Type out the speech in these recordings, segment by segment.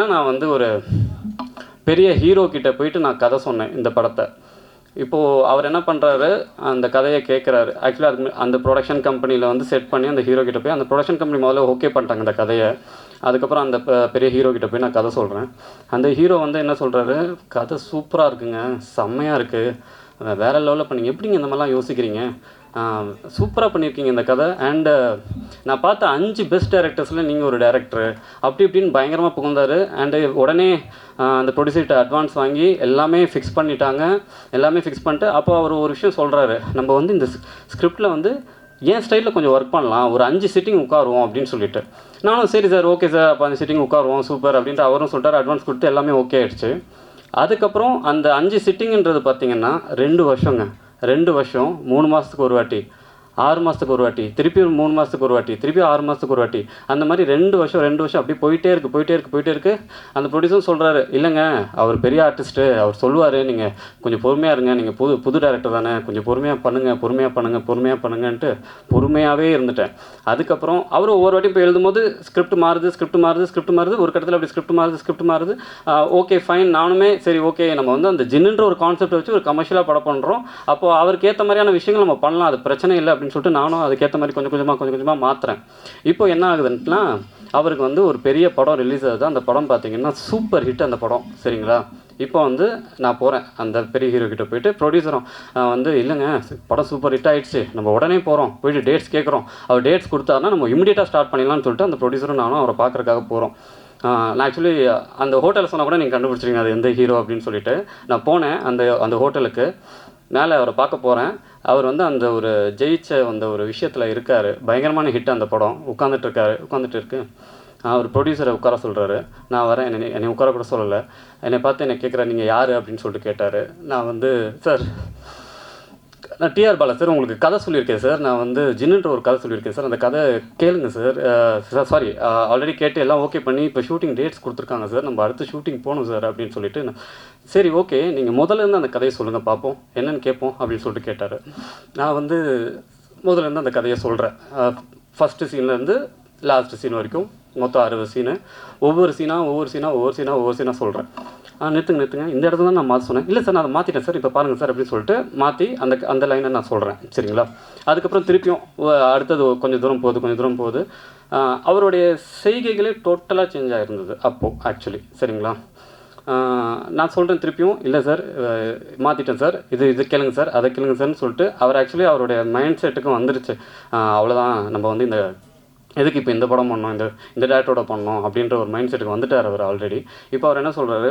நான் வந்து ஒரு பெரிய ஹீரோ கிட்ட போயிட்டு நான் கதை சொன்னேன் இந்த படத்தை. இப்போது அவர் என்ன பண்ணுறாரு அந்த கதையை கேட்குறாரு ஆக்சுவலாக அதுக்கு அந்த ப்ரொடக்ஷன் கம்பெனியில் வந்து செட் பண்ணி அந்த ஹீரோ கிட்ட போய் அந்த ப்ரொடக்ஷன் கம்பெனி முதல்ல ஓகே பண்ணிட்டாங்க அந்த கதையை. அதுக்கப்புறம் அந்த பெரிய ஹீரோ கிட்ட போய் நான் கதை சொல்கிறேன் அந்த ஹீரோ வந்து என்ன சொல்கிறாரு கதை சூப்பராக இருக்குங்க செம்மையாக இருக்குது வேற லெவலில் பண்ணீங்க. எப்படிங்க இந்த மாதிரிலாம் யோசிக்கிறீங்க? சூப்பராக பண்ணியிருக்கீங்க இந்த கதை. அண்டு நான் பார்த்த அஞ்சு பெஸ்ட் டேரக்டர்ஸில் நீங்கள் ஒரு டேரக்டரு அப்படி இப்படின்னு பயங்கரமாக புகுந்தார் அண்டு உடனே அந்த ப்ரொடியூசர்கிட்ட அட்வான்ஸ் வாங்கி எல்லாமே ஃபிக்ஸ் பண்ணிட்டாங்க. எல்லாமே ஃபிக்ஸ் பண்ணிட்டு அப்போ அவர் ஒரு விஷயம் சொல்கிறாரு நம்ம வந்து இந்த ஸ்கிரிப்டில் வந்து என் ஸ்டைலில் கொஞ்சம் ஒர்க் பண்ணலாம்? ஒரு அஞ்சு சிட்டிங் உட்காருவோம் அப்படின்னு சொல்லிட்டு. நானும் சரி சார் ஓகே சார் அப்போ அந்த சிட்டிங் உட்காருவோம் சூப்பர் அப்படின்ட்டு அவரும் சொல்லிட்டாரு. அட்வான்ஸ் கொடுத்து எல்லாமே ஓகே ஆயிடுச்சு. அதுக்கப்புறம் அந்த அஞ்சு சிட்டிங்கன்றது பார்த்திங்கன்னா ரெண்டு வருஷங்க. ரெண்டு வருஷம் மூணு மாதத்துக்கு ஒரு வாட்டி. ஆறு மாதத்துக்கு ஒரு வாட்டி திருப்பி ஒரு மூணு மாதத்துக்கு ஒரு வாட்டி திருப்பி ஆறு மாதத்துக்கு ஒரு வாட்டி. அந்த மாதிரி ரெண்டு வருஷம் ரெண்டு வருஷம் அப்படியே போயிட்டே இருக்கு போயிட்டே இருக்கு போயிட்டே இருக்குது அந்த ப்ரொடியூசரும் சொல்கிறாரு இல்லைங்க அவர் பெரிய ஆர்டிஸ்ட்டு அவர் சொல்லுவார் நீங்கள் கொஞ்சம் பொறுமையாக இருங்க நீங்கள் புது புது டேரக்டர் தானே கொஞ்சம் பொறுமையாக பண்ணுங்கள் பொறுமையாக பண்ணுங்கள் பொறுமையாக பண்ணுங்கன்ட்டு பொறுமையாகவே இருந்துட்டேன். அதுக்கப்புறம் அவர் ஒவ்வொரு வாட்டி இப்போ எழுதும்போது ஸ்கிரிப்ட் மாறுது ஸ்கிரிப்ட் மாறுது ஸ்கிரிப்ட் மாறுது. ஒரு கட்டத்தில் அப்படி ஸ்கிரிப்ட் மாறுது ஸ்கிரிப்ட் மாறுது. ஓகே ஃபைன் நானுமே சரி ஓகே நம்ம வந்து அந்த ஜின்னுன்ற ஒரு கான்செப்ட் வச்சு ஒரு கமர்ஷியலாக படம் பண்ணுறோம் அப்போ அவருக்கு ஏற்ற மாதிரியான விஷயங்கள் நம்ம பண்ணலாம் அது பிரச்சனை இல்லை அப்படின்னு சொல்லிட்டு நானும் அதுக்கேற்ற மாதிரி கொஞ்சம் கொஞ்சமாக கொஞ்சம் கொஞ்சமாக மாற்றுறேன் இப்போ என்ன ஆகுதுன்னா அவருக்கு வந்து ஒரு பெரிய படம் ரிலீஸ் ஆகுது. அந்த படம் பார்த்தீங்கன்னா சூப்பர் ஹிட் அந்த படம். சரிங்களா? இப்போ வந்து நான் போகிறேன் அந்த பெரிய ஹீரோ கிட்ட போயிட்டு ப்ரொடியூசரும் வந்து இல்லைங்க படம் சூப்பர் ஹிட் ஆகிடுச்சு நம்ம உடனே போகிறோம் போயிட்டு டேட்ஸ் கேட்குறோம் அவர் டேட்ஸ் கொடுத்தாருன்னா நம்ம இமீடியட்டாக ஸ்டார்ட் பண்ணிடலாம்னு சொல்லிட்டு அந்த ப்ரொடியூசரும் நானும் அவரை பார்க்குறக்காக போகிறோம் நான் ஆக்சுவலி அந்த ஹோட்டல் சொன்னால் கூட நீங்கள் கண்டுபிடிச்சிருங்க அது எந்த ஹீரோ அப்படின்னு சொல்லிட்டு. நான் போனேன். அந்த அந்த ஹோட்டலுக்கு மேலே அவரை பார்க்க போகிறேன் அவர் வந்து அந்த ஒரு ஜெயிச்ச அந்த ஒரு விஷயத்தில் இருக்கார். பயங்கரமான ஹிட் அந்த படம். உட்காந்துட்டு இருக்காரு உட்காந்துட்டு இருக்கு அவர் ப்ரொடியூசரை உட்கார சொல்கிறாரு நான் வரேன். என்னை என்னை உட்கார கூட சொல்லலை. என்னை பார்த்து என்னை கேட்குறேன் நீங்கள் யார்? அப்படின்னு சொல்லிட்டு கேட்டார். நான் வந்து சார் நான் டிஆர் பாலா சார் உங்களுக்கு கதை சொல்லியிருக்கேன் சார். நான் வந்து ஜின்னுன்ற ஒரு கதை சொல்லியிருக்கேன் சார். அந்த கதை கேளுங்க சார். சாரி ஆல்ரெடி கேட்டு எல்லாம் ஓகே பண்ணி இப்போ ஷூட்டிங் டேட்ஸ் கொடுத்துருக்காங்க சார். நம்ம அடுத்து ஷூட்டிங் போகணும் சார் அப்படின்னு சொல்லிட்டு நான் சரி ஓகே நீங்கள் முதல்ல இருந்து அந்த கதையை சொல்லுங்கள் பார்ப்போம். என்னன்னு கேட்போம் அப்படின்னு சொல்லிட்டு கேட்டார். நான் வந்து முதல்ல இருந்து அந்த கதையை சொல்கிறேன் ஃபஸ்ட்டு சீன்லேருந்து லாஸ்ட் சீன் வரைக்கும் மொத்தம் அறுபது சீனு ஒவ்வொரு சீனாக ஒவ்வொரு சீனாக ஒவ்வொரு சீனாக ஒவ்வொரு சீனாக சொல்கிறேன் நிறுத்துங்க நிறுத்துங்க. இந்த இடத்துல தான் நான் மாற்ற சொன்னேன். இல்லை சார் நான் அதை மாற்றிட்டேன் சார். இப்போ பாருங்கள் சார் அப்படின்னு சொல்லிட்டு மாற்றி அந்த அந்த லைனை நான் சொல்கிறேன் சரிங்களா? அதுக்கப்புறம் திருப்பியும் அடுத்தது கொஞ்சம் தூரம் போகுது கொஞ்சம் தூரம் போகுது. அவருடைய செய்கைகளே டோட்டலாக சேஞ்ச் ஆகிருந்தது அப்போது ஆக்சுவலி சரிங்களா? நான் சொல்கிறேன் திருப்பியும். இல்லை சார் மாற்றிட்டேன் சார். இது இது கேளுங்க சார் அதை கேளுங்க சார்னு சொல்லிட்டு அவர் ஆக்சுவலி அவருடைய மைண்ட் செட்டுக்கும் வந்துருச்சு. அவ்வளோதான் நம்ம வந்து இந்த எதுக்கு இப்போ இந்த படம் பண்ணோம்? இந்த இந்த டேரக்டரோட பண்ணோம் அப்படின்ற ஒரு மைண்ட் செட்டுக்கு வந்துட்டார் அவர் ஆல்ரெடி இப்போ அவர் என்ன சொல்கிறாரு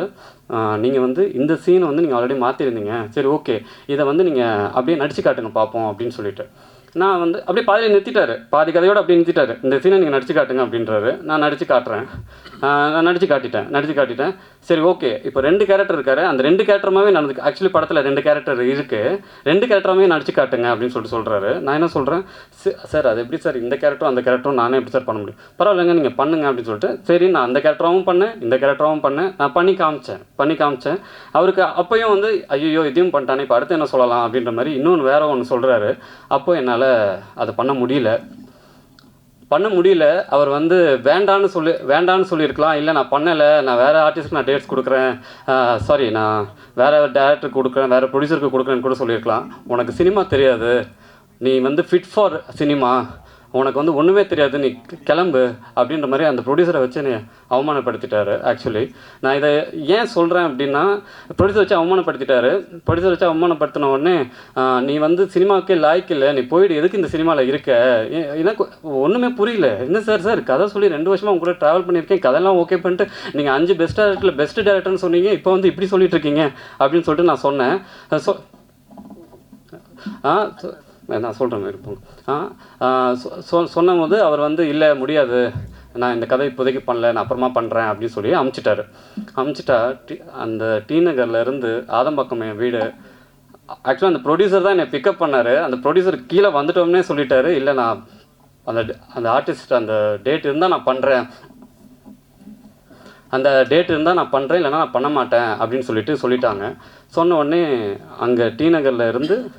நீங்கள் வந்து இந்த சீனை வந்து நீங்கள் ஆல்ரெடி மாற்றிருந்தீங்க சரி ஓகே இதை வந்து நீங்கள் அப்படியே நடிச்சு காட்டுங்க பார்ப்போம் அப்படின்னு சொல்லிட்டு. நான் வந்து அப்படியே பாதியில் நிறுத்திட்டாரு. பாதி கதையோட அப்படியே நிறுத்திட்டாரு. இந்த சீனை நீங்கள் நடிச்சு காட்டுங்க அப்படின்றாரு. நான் நடிச்சு காட்டுறேன். நான் நடிச்சு காட்டிட்டேன். நடிச்சு காட்டிட்டேன். சரி ஓகே. இப்போ ரெண்டு கேரக்டர் இருக்காரு. அந்த ரெண்டு கேரக்டருமாவே நடந்து ஆக்சுவலி படத்தில் ரெண்டு கேரக்டர் இருக்குது ரெண்டு கேரக்டருமே நடிச்சு காட்டுங்க அப்படின்னு சொல்லிட்டு சொல்கிறாரு நான் என்ன சொல்கிறேன் சார் அது எப்படி சார்? இந்த கேரக்டரும் அந்த கேரக்டரும் நானே எப்படி சார் பண்ண முடியும்? பரவாயில்லைங்க நீங்கள் பண்ணுங்க அப்படின்னு சொல்லிட்டு சரி நான் அந்த கேரக்டராகவும் பண்ணேன் இந்த கேரக்டராகவும் பண்ணேன். நான் பண்ணி காமிச்சேன். பண்ணி காமிச்சேன். அவருக்கு அப்போயும் வந்து ஐயோ இதையும் பண்ணிட்டானே இப்போ அடுத்து என்ன சொல்லலாம் அப்படின்ற மாதிரி இன்னொன்று வேற ஒன்று சொல்கிறாரு அப்போ என்னால் அதை பண்ண முடியல. பண்ண முடியல. அவர் வந்து வேண்டான்னு சொல்லி வேண்டான்னு சொல்லியிருக்கலாம். இல்லை நான் பண்ணலை. நான் வேறு ஆர்டிஸ்ட்க்கு நான் டேட்ஸ் கொடுக்குறேன். சாரி நான் வேறு டேரக்டருக்கு கொடுக்குறேன். வேறு ப்ரொடியூசருக்கு கொடுக்குறேன்னு கூட சொல்லியிருக்கலாம். உனக்கு சினிமா தெரியாது. நீ வந்து ஃபிட் ஃபார் சினிமா உனக்கு வந்து ஒன்றுமே தெரியாது நீ கிளம்பு அப்படின்ற மாதிரி அந்த ப்ரொடியூசரை வச்சு நீ அவமானப்படுத்திட்டாரு ஆக்சுவலி நான் இதை ஏன் சொல்கிறேன் அப்படின்னா ப்ரொடியூசர் வச்சு அவமானப்படுத்திட்டாரு. ப்ரொடியூசர் வச்சு அவமானப்படுத்தின உடனே நீ வந்து சினிமாவுக்கே லாய்க்கு இல்லை நீ போயிடு எதுக்கு இந்த சினிமாவில் இருக்க? ஏ- எனக்கு ஒன்றுமே புரியல. என்ன சார் சார் கதை சொல்லி ரெண்டு வருஷமாக உங்க கூட ட்ராவல் பண்ணியிருக்கேன் கதையெல்லாம் ஓகே பண்ணிட்டு நீங்கள் அஞ்சு பெஸ்ட் டேரக்டரில் பெஸ்ட் டேரக்டர்னு சொன்னீங்க இப்போ வந்து இப்படி சொல்லிட்டு இருக்கீங்க? அப்படின்னு சொல்லிட்டு நான் சொன்னேன். சொ ஆ நான் சொல்கிறேன் இருப்போம் ஆ சொ- சொன்னபோது அவர் வந்து இல்லை முடியாது. நான் இந்த கதை இப்போதைக்கு பண்ணல. நான் அப்புறமா பண்ணுறேன் அப்படின்னு சொல்லி அமுச்சிட்டாரு. அமுச்சிட்டா டி அந்த டி நகர்லேருந்து ஆதம்பாக்கம் என் வீடு ஆக்சுவலாக அந்த ப்ரொடியூசர் தான் என்னை பிக்கப் பண்ணார். அந்த ப்ரொடியூசர் கீழே வந்துட்டோம்னே சொல்லிட்டாரு. இல்லை நான் அந்த அந்த ஆர்டிஸ்ட் அந்த டேட் இருந்தால் நான் பண்ணுறேன் அந்த டேட் இருந்தால் நான் பண்ணுறேன் இல்லைன்னா நான் பண்ண மாட்டேன் அப்படின்னு சொல்லிட்டு சொல்லிட்டாங்க. சொன்ன உடனே அங்கே டி நகரில் இருந்து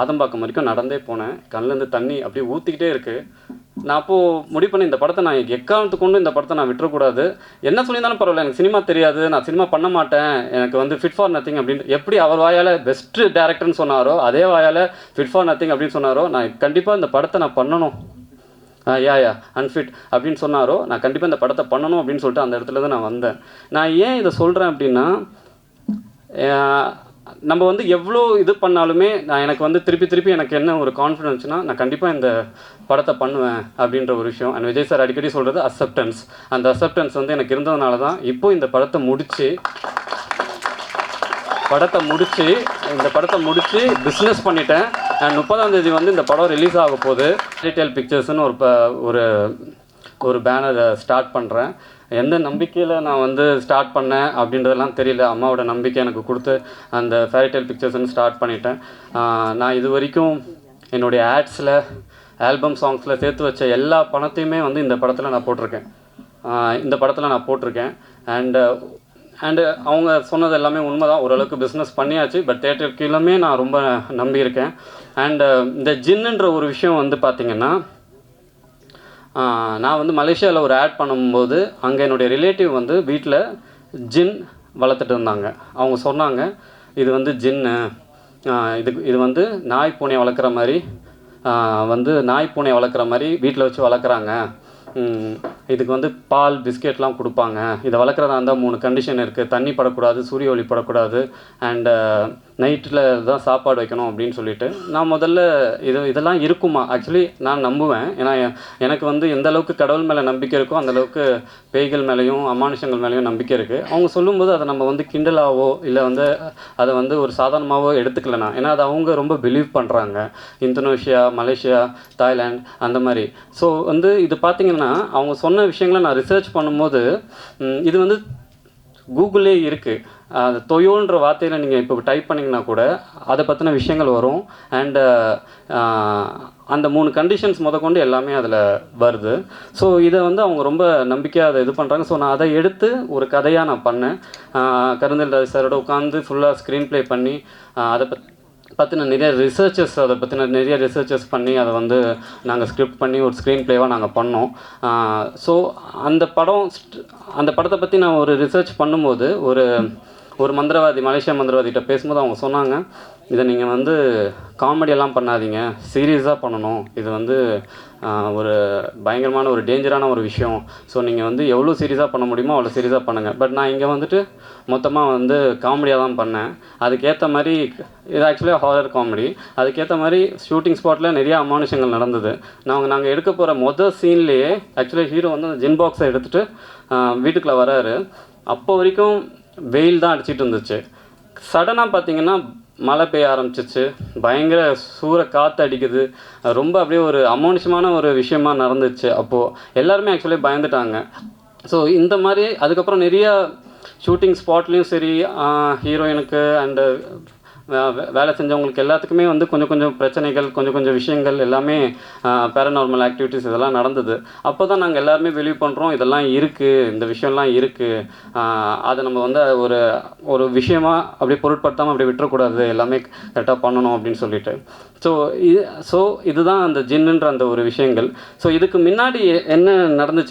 ஆதம்பாக்கம் வரைக்கும் நடந்தே போனேன். கண்ணிலேருந்து தண்ணி அப்படியே ஊற்றிக்கிட்டே இருக்குது நான் அப்போது முடிவு பண்ணி இந்த படத்தை நான் எக்காலத்து கொண்டு இந்த படத்தை நான் விட்டுறக்கூடாது. என்ன சொல்லியிருந்தாலும் பரவாயில்ல எனக்கு சினிமா தெரியாது நான் சினிமா பண்ண மாட்டேன். எனக்கு வந்து ஃபிட் ஃபார் நத்திங் அப்படின்னு எப்படி அவர் வாயால் பெஸ்ட்டு டேரக்டர்னு சொன்னாரோ அதே வாயால் ஃபிட் ஃபார் நத்திங் அப்படின்னு சொன்னாரோ நான் கண்டிப்பாக இந்த படத்தை நான் பண்ணணும். ஆ யா யா அன்ஃபிட் அப்படின்னு சொன்னாரோ நான் கண்டிப்பாக இந்த படத்தை பண்ணணும் அப்படின்னு சொல்லிட்டு அந்த இடத்துல தான் நான் வந்தேன். நான் ஏன் இதை சொல்கிறேன் அப்படின்னா நம்ம வந்து எவ்வளோ இது பண்ணாலுமே நான் எனக்கு வந்து திருப்பி திருப்பி எனக்கு என்ன ஒரு கான்ஃபிடென்ஸ்னா நான் கண்டிப்பாக இந்த படத்தை பண்ணுவேன் அப்படின்ற ஒரு விஷயம். அண்ட் விஜய் சார் அடிக்கடி சொல்கிறது அக்செப்டன்ஸ் அந்த அக்செப்டன்ஸ் வந்து எனக்கு இருந்ததுனால தான் இப்போ இந்த படத்தை முடித்து படத்தை முடித்து இந்த படத்தை முடித்து பிஸ்னஸ் பண்ணிட்டேன். அண்ட் முப்பதாம் தேதி வந்து இந்த படம் ரிலீஸ் ஆக போகுது. ரீட்டைல் பிக்சர்ஸ்னு ஒரு ப ஒரு ஒரு பேனரை ஸ்டார்ட் பண்ணுறேன் எந்த நம்பிக்கையில் நான் வந்து ஸ்டார்ட் பண்ணேன் அப்படின்றதெல்லாம் தெரியல. அம்மாவோட நம்பிக்கை எனக்கு கொடுத்து அந்த ஃபேரிடைல் பிக்சர்ஸ்னு ஸ்டார்ட் பண்ணிட்டேன். நான் இது வரைக்கும் என்னுடைய ஆட்ஸில் ஆல்பம் சாங்ஸில் சேர்த்து வச்ச எல்லா பணத்தையுமே வந்து இந்த படத்தில் நான் போட்டிருக்கேன். இந்த படத்தில் நான் போட்டிருக்கேன். அண்டு அண்டு அவங்க சொன்னது எல்லாமே உண்மை தான் ஓரளவுக்கு பிஸ்னஸ் பண்ணியாச்சு. பட் தேட்டர் கீழமே நான் ரொம்ப நம்பியிருக்கேன். அண்டு இந்த ஜின்னுன்ற ஒரு விஷயம் வந்து பார்த்திங்கன்னா நான் வந்து மலேசியாவில் ஒரு ஆட் பண்ணும்போது அங்கே என்னுடைய ரிலேட்டிவ் வந்து வீட்டில் ஜின் வளர்த்துட்டு இருந்தாங்க. அவங்க சொன்னாங்க இது வந்து ஜின்னு. இது இது வந்து நாய் பூனை வளர்க்குற மாதிரி வந்து நாய் பூனை வளர்க்குற மாதிரி வீட்டில் வச்சு வளர்க்குறாங்க. இதுக்கு வந்து பால் பிஸ்கெட்லாம் கொடுப்பாங்க. இதை வளர்க்குறதா இருந்தால் மூணு கண்டிஷன் இருக்குது தண்ணி படக்கூடாது சூரிய ஒளி படக்கூடாது அண்டு நைட்டில் தான் சாப்பாடு வைக்கணும் அப்படின்னு சொல்லிட்டு. நான் முதல்ல இது இதெல்லாம் இருக்குமா? ஆக்சுவலி நான் நம்புவேன். ஏன்னா எனக்கு வந்து எந்த அளவுக்கு கடவுள் மேலே நம்பிக்கை இருக்கோ அந்தளவுக்கு பேய்கள் மேலேயும் அமானுஷங்கள் மேலேயும் நம்பிக்கை இருக்குது அவங்க சொல்லும்போது அதை நம்ம வந்து கிண்டலாவோ இல்லை வந்து அதை வந்து ஒரு சாதாரணமாகவோ எடுத்துக்கலனா ஏன்னா அதை அவங்க ரொம்ப பிலீவ் பண்ணுறாங்க இந்தோனேஷியா மலேசியா தாய்லாந்து அந்த மாதிரி. ஸோ வந்து இது பார்த்திங்கன்னா அவங்க சொன்ன விஷயங்களை நான் ரிசர்ச் பண்ணும்போது இது வந்து கூகுளே இருக்குது அது தொயோன்ற வார்த்தையில் நீங்கள் இப்போ டைப் பண்ணிங்கன்னா கூட அதை பற்றின விஷயங்கள் வரும். அண்டு அந்த மூணு கண்டிஷன்ஸ் முதற்கொண்டு எல்லாமே அதில் வருது. ஸோ இதை வந்து அவங்க ரொம்ப நம்பிக்கையாக அதை இது பண்ணுறாங்க ஸோ நான் அதை எடுத்து ஒரு கதையாக நான் பண்ணேன். கருந்தில் சாரோட உட்காந்து ஃபுல்லாக ஸ்க்ரீன் ப்ளே பண்ணி அதை பற்றி பற்றின நிறைய ரிசர்ச்சஸ் அதை பற்றின நிறைய ரிசர்ச்சஸ் பண்ணி அதை வந்து நாங்கள் ஸ்கிரிப்ட் பண்ணி ஒரு ஸ்க்ரீன் ப்ளேவாக நாங்கள் பண்ணோம். ஸோ அந்த படம் அந்த படத்தை பற்றி நான் ஒரு ரிசர்ச் பண்ணும்போது ஒரு ஒரு மந்திரவாதி மலேசியா மந்திரவாதிகிட்ட பேசும்போது அவங்க சொன்னாங்க இதை நீங்கள் வந்து காமெடியெல்லாம் பண்ணாதீங்க. சீரியஸாக பண்ணணும். இது வந்து ஒரு பயங்கரமான ஒரு டேஞ்சரான ஒரு விஷயம். ஸோ நீங்கள் வந்து எவ்வளோ சீரியஸாக பண்ண முடியுமோ அவ்வளோ சீரியஸாக பண்ணுங்கள் பட் நான் இங்கே வந்துட்டு மொத்தமாக வந்து காமெடியாக தான் பண்ணேன். அதுக்கேற்ற மாதிரி இது ஆக்சுவலி ஹாரர் காமெடி அதுக்கேற்ற மாதிரி ஷூட்டிங் ஸ்பாட்டில் நிறைய அமானுஷங்கள் நடந்தது. நாங்கள் நாங்கள் எடுக்க போகிற மொதல் சீன்லேயே ஆக்சுவலாக ஹீரோ வந்து அந்த ஜின் பாக்ஸை எடுத்துகிட்டு வீட்டுக்குள்ளே வராரு. அப்போ வரைக்கும் வெயில் தான் அடிச்சிட்டு இருந்துச்சு. சடனாக பார்த்தீங்கன்னா மழை பெய்ய ஆரம்பிச்சிச்சு. பயங்கர சூற காற்று அடிக்குது. ரொம்ப அப்படியே ஒரு அமானுஷமான ஒரு விஷயமா நடந்துச்சு. அப்போது எல்லாருமே ஆக்சுவலி பயந்துட்டாங்க. ஸோ இந்த மாதிரி அதுக்கப்புறம் நிறைய ஷூட்டிங் ஸ்பாட்லேயும் சரி ஹீரோயினுக்கு அண்டு வேலை செஞ்சவங்களுக்கு எல்லாத்துக்குமே வந்து கொஞ்சம் கொஞ்சம் பிரச்சனைகள் கொஞ்சம் கொஞ்சம் விஷயங்கள் எல்லாமே பேரநார்மல் ஆக்டிவிட்டீஸ் இதெல்லாம் நடந்தது. அப்போ தான் நாங்கள் எல்லாருமே வெளியே பண்ணுறோம் இதெல்லாம் இருக்குது இந்த விஷயம்லாம் இருக்குது அதை நம்ம வந்து ஒரு ஒரு விஷயமா அப்படியே பொருட்படுத்தாமல் அப்படியே விட்டுறக்கூடாது எல்லாமே கரெக்டாக பண்ணணும் அப்படின்னு சொல்லிட்டு. ஸோ இது ஸோ இதுதான் அந்த ஜின்னுன்ற அந்த ஒரு விஷயங்கள். ஸோ இதுக்கு முன்னாடி என்ன நடந்துச்சு